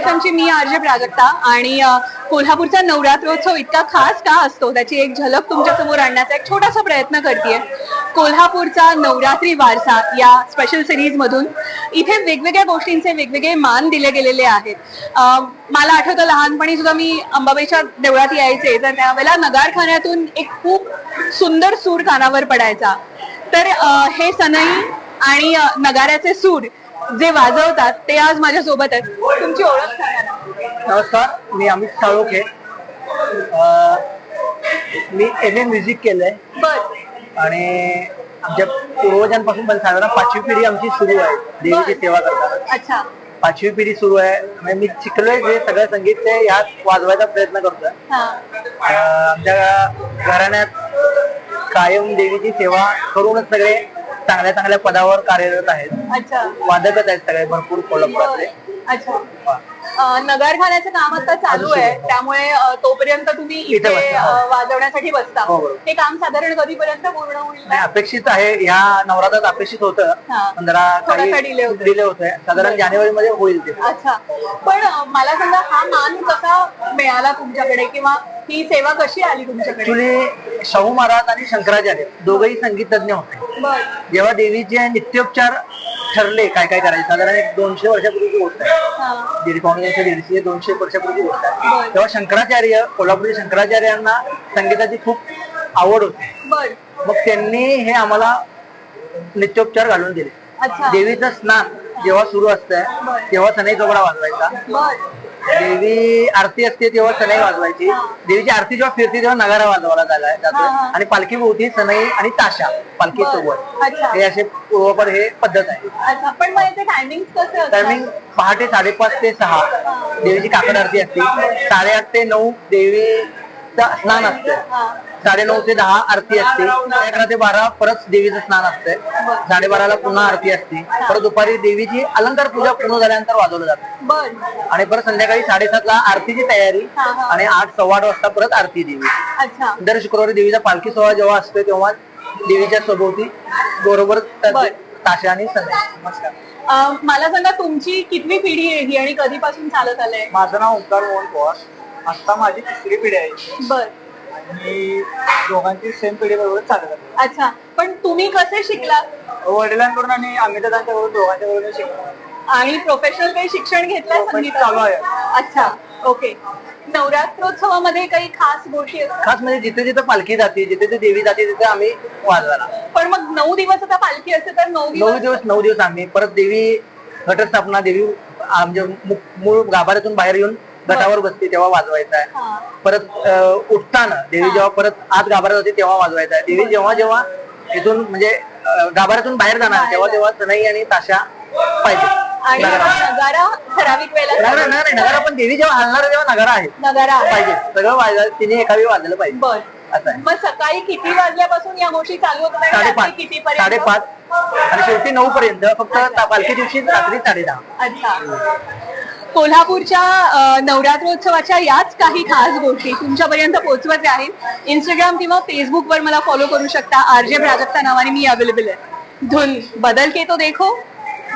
F मी RJ Prajakta आणि कोल्हापूरचा नवरात्रोत्सव इतका खास का असतो? त्याची एक झलक तुमच्यासमोर आणण्याचा एक छोटासा प्रयत्न करते कोल्हापूरचा नवरात्री वारसा या स्पेशल सिरीज मधून इथे वेगवेगळ्या गोष्टींचे वेगवेगळे मान दिले गेलेले आहेत. मला आठवतं लहानपणी सुद्धा मी अंबाबाईच्या देवळात यायचे तर त्यावेळेला नगारखान्यातून एक खूप सुंदर सूर कानावर पडायचा. तर हे सनई आणि नगाऱ्याचे सूर जे वाजवतात ते आज माझ्या सोबत आहेत. तुमची ओळख. नमस्कार मी अमित साळोखे. मी एम ए म्युझिक केलंय. बर. आणि आमच्या पूर्वजांपासून पण साधारण पाचवी पिढी आमची सुरू आहे. देवीची सेवा करताना. अच्छा. पाचवी पिढी सुरू आहे. म्हणजे मी शिकलोय जे सगळं संगीत ते ह्यात वाजवायचा प्रयत्न करतोय. हा. आमच्या घराण्यात कायम देवीची सेवा करूनच सगळे चांगल्या चांगल्या पदावर कार्यरत आहेत. अच्छा. वादकच आहेत सगळे भरपूर कोल्हापुरातले अच्छा. नगारखान्याचं काम आता चालू आहे. त्यामुळे अं, तोपर्यंत तुम्ही इथे बसता. वाजवण्यासाठी बसता. हो, बरोबर. काम साधारण कधीपर्यंत पूर्ण होईल? नाही, अपेक्षित आहे ह्या नवरात्रात अपेक्षित होतं. हा. पंधरा थोडासा काही delay होतोय. डिले होतोय. साधारण जानेवारी मध्ये होईल ते. अच्छा. पण मला सांगा हा मान कसा मिळाला तुमच्याकडे? किंवा ही सेवा कशी आली तुमच्याकडे? ऍक्च्युली शाहू महाराज आणि शंकराचार्य दोघही संगीतज्ञ होते. बर. जेव्हा देवीचे नित्योपचार ठरले काय काय करायचे. साधारण एक दोनशे वर्षापूर्वीची गोष्ट आहे. हा. दोनशे दीडशे दोनशे वर्षापूर्वीची गोष्ट बरं. आहे तेव्हा शंकराचार्य कोल्हापुरी शंकराचार्यांना संगीताची खूप आवड होती. मग त्यांनी हे आम्हाला नित्योपचार घालून दिले. देवीचं स्नान जेव्हा सुरू असतंय. तेव्हा सनई चोपडा वाजवायचा. देवी आरती असते तेव्हा सनई वाजवायची. देवीची आरती जेव्हा फिरते तेव्हा नगारा वाजवला जातो. आणि पालखी भोवती सनई आणि ताशा पालखी. सोबत. हे असे पूर्वपर हे पद्धत आहे पण टायमिंग टायमिंग पहाटे साडेपाच ते सहा देवीची काकड आरती असते साडेआठ ते नऊ देवीचा स्नान असते साडेनऊ ते दहा आरती असते. अकरा ते बारा परत देवीचं स्नान असते साडेबाराला पुन्हा आरती असते. परत दुपारी देवीची अलंकार पूजा पूर्ण झाल्यानंतर वाजवलं जातं. आणि परत संध्याकाळी साडेसातला आरतीची तयारी. आणि आठ सव्वा आठ वाजता परत आरती देवी. अच्छा. दर शुक्रवारी देवीचा पालखी सोहळा जेव्हा असतो तेव्हा देवीच्या सभोवती बरोबर त्या- बर. ताशा आणि संध्या. नमस्कार. मला सांगा तुमची कितवी पिढी आहे? ही आणि कधीपासून चालत आलंय? माझं नाव ओंकार मोहन पवार. आता माझी तिसरी पिढी आहे. बर. आणि दोघांची सेम पिढी बरोबर चालत अच्छा पण तुम्ही कसे शिकला वडिलांकडून आणि अमितातांच्याकडून दोघांच्या बरोबर शिकलो. आणि प्रोफेशनल काही शिक्षण घेतलंय हो, संगीत चालू आहे. अच्छा ओके. नवरात्रोत्सवामध्ये काही खास गोष्टी असतात? खास म्हणजे जिथे जिथे पालखी जाते जिथे जिथे देवी जाते तिथे आम्ही वाजवायला. पण मग नऊ दिवस आता पालखी असते तर नऊ नऊ दिवस दिवस नऊ दिवस आम्ही. परत देवी घटस्थापना देवी आमच्या मु- मूळ गाभाऱ्यातून बाहेर येऊन गटावर बसते तेव्हा वाजवायचा आहे. हा. परत उठताना देवी जेव्हा परत आत गाभाऱ्यात होती तेव्हा वाजवायचा आहे. देवी जेव्हा जेव्हा इथून म्हणजे गाभाऱ्यातून बाहेर जाणार तेव्हा तेव्हा सनई आणि ताशा पाहिजे. आणि नगारा. ठराविक वेळेला नगारा नाही नाही, नगारा पण देवी जेव्हा हलणार तेव्हा नगारा आहे. नगारा पाहिजे. सगळं वाजायला तिने एका वेळी वाजलं पाहिजे. बर. असं आहे. मग सकाळी किती वाजल्यापासून या गोष्टी चालू आणि साडेपाच. कितीपर्यंत साडेपाच. आणि शेवटी नऊ पर्यंत फक्त पालखी दिवशी रात्री साडे दहा अच्छा. कोल्हापूरच्या नवरात्रोत्सवाच्या याच काही खास गोष्टी तुमच्यापर्यंत पोहोचवत आहेत इंस्टाग्राम किंवा फेसबुकवर मला फॉलो करू शकता. आर जे प्राजक्ता नावाने मी अवेलेबल आहे. धुन बदल के तो देखो.